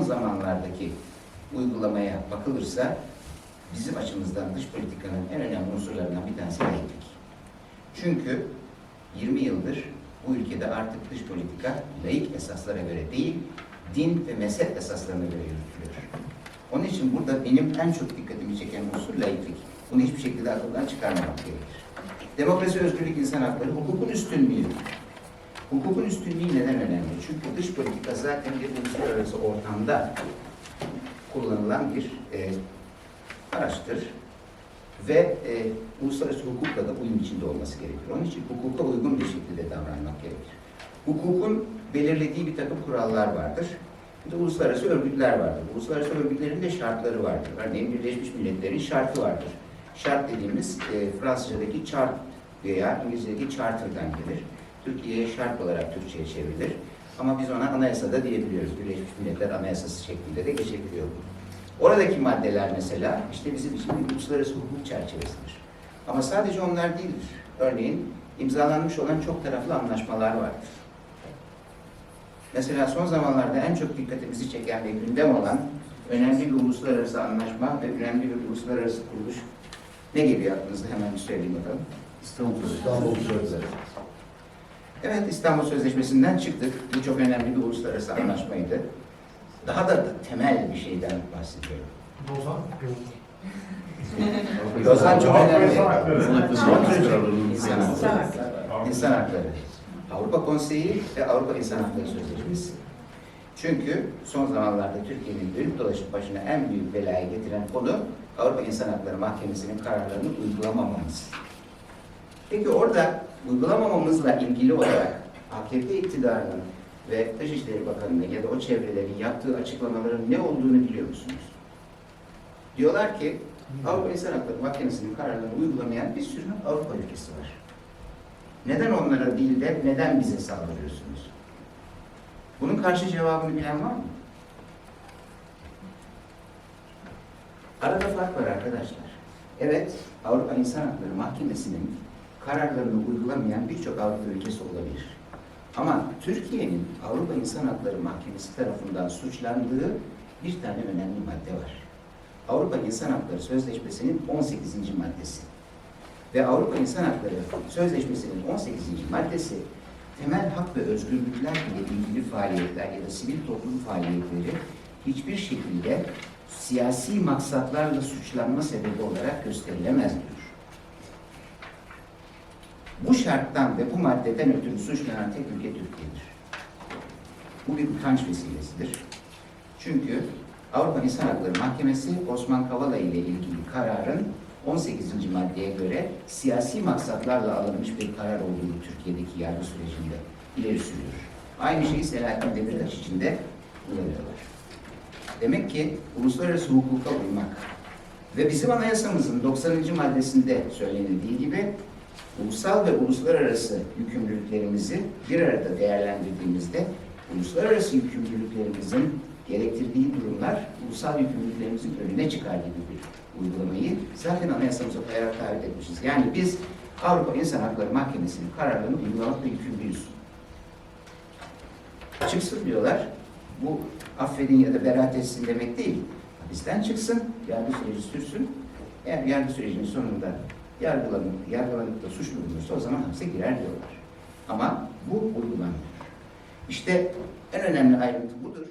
son zamanlardaki uygulamaya bakılırsa bizim açımızdan dış politikanın en önemli unsurlarından bir tanesi laiklik. Çünkü 20 yıldır bu ülkede artık dış politika laik esaslara göre değil, din ve mezhep esaslarına göre yürütülüyor. Onun için burada benim en çok dikkatimi çeken unsur laiklik. Bunu hiçbir şekilde akıldan çıkarmamak gerekir. Demokrasi, özgürlük, insan hakları, hukukun üstünlüğü. Hukukun üstünlüğü neden önemli? Çünkü dış politika zaten bir uluslararası ortamda kullanılan bir e, araçtır ve e, uluslararası hukukla da uyum içinde olması gerekir. Onun için hukuka uygun bir şekilde davranmak gerekir. Hukukun belirlediği bir takım kurallar vardır. Bir de uluslararası örgütler vardır. Uluslararası örgütlerin de şartları vardır. Örneğin Birleşmiş Milletler'in şartı vardır. Şart dediğimiz e, Fransızcadaki chart veya İngilizce'deki charter'dan gelir. Türkiye'ye şart olarak Türkçe'ye çevrilir. Ama biz ona anayasada diyebiliyoruz. Birleşmiş Milletler Anayasası şeklinde de geçebiliyor. Oradaki maddeler mesela işte bizim için bir uluslararası hukuk çerçevesidir. Ama sadece onlar değildir. Örneğin imzalanmış olan çok taraflı anlaşmalar vardır. Mesela son zamanlarda en çok dikkatimizi çeken ve gündem olan önemli bir uluslararası anlaşma ve önemli bir uluslararası kuruluş ne geliyor aklınızda hemen bir söyleyin bakalım. İstanbul İstanbul Sözleri. Evet İstanbul Sözleşmesi'nden çıktık. Bu çok önemli bir uluslararası anlaşmaydı. Daha da temel bir şeyden bahsediyorum. Lozan çok önemli. İnsan hakları. İnsan hakları. Avrupa Konseyi ve Avrupa İnsan Hakları Sözleşmesi. Çünkü son zamanlarda Türkiye'nin dönüp dolaşıp başına en büyük belayı getiren konu Avrupa İnsan Hakları Mahkemesi'nin kararlarını uygulamamamız. Peki orada uygulamamamızla ilgili olarak AKP iktidarının ve Dışişleri Bakanı'nın ya da o çevrelerin yaptığı açıklamaların ne olduğunu biliyor musunuz? Diyorlar ki Avrupa İnsan Hakları Mahkemesi'nin kararlarını uygulamayan bir sürü Avrupa ülkesi var. Neden onlara değil de neden bize saldırıyorsunuz? Bunun karşı cevabını bilen var mı? Arada fark var arkadaşlar. Evet, Avrupa İnsan Hakları Mahkemesi'nin kararlarını uygulamayan birçok Avrupa ülkesi olabilir. Ama Türkiye'nin Avrupa İnsan Hakları Mahkemesi tarafından suçlandığı bir tane önemli madde var. Avrupa İnsan Hakları Sözleşmesi'nin 18. maddesi. Ve Avrupa İnsan Hakları Sözleşmesi'nin 18. maddesi temel hak ve özgürlükler ile ilgili faaliyetler ya da sivil toplum faaliyetleri hiçbir şekilde siyasi maksatlarla suçlanma sebebi olarak gösterilemez diyor. Bu şarttan ve bu maddeden ötürü suçlanan tek ülke Türkiye'dir. Bu bir utanç vesilesidir. Çünkü Avrupa İnsan Hakları Mahkemesi Osman Kavala ile ilgili kararın 18. maddeye göre siyasi maksatlarla alınmış bir karar olduğunu Türkiye'deki yargı sürecinde ileri sürüyor. Aynı şeyi Selahattin Demirtaş için de kullanıyorlar. Demek ki uluslararası hukuka uymak ve bizim anayasamızın 90. maddesinde söylenildiği gibi ulusal ve uluslararası yükümlülüklerimizi bir arada değerlendirdiğimizde uluslararası yükümlülüklerimizin gerektirdiği durumlar ulusal yükümlülüklerimizin önüne çıkar gibi bir uygulamayı zaten anayasamıza koyarak tarif etmişiz. Yani biz Avrupa İnsan Hakları Mahkemesi'nin kararlarını uygulamakla yükümlüyüz. Çıksın diyorlar. Bu affedin ya da beraat etsin demek değil. Hapisten çıksın, yargı süreci sürsün. Eğer yargı sürecinin sonunda yargılanıp, yargılanıp da suçlu bulunursa o zaman hapse girer diyorlar. Ama bu uygulanmıyor. İşte en önemli ayrıntı budur.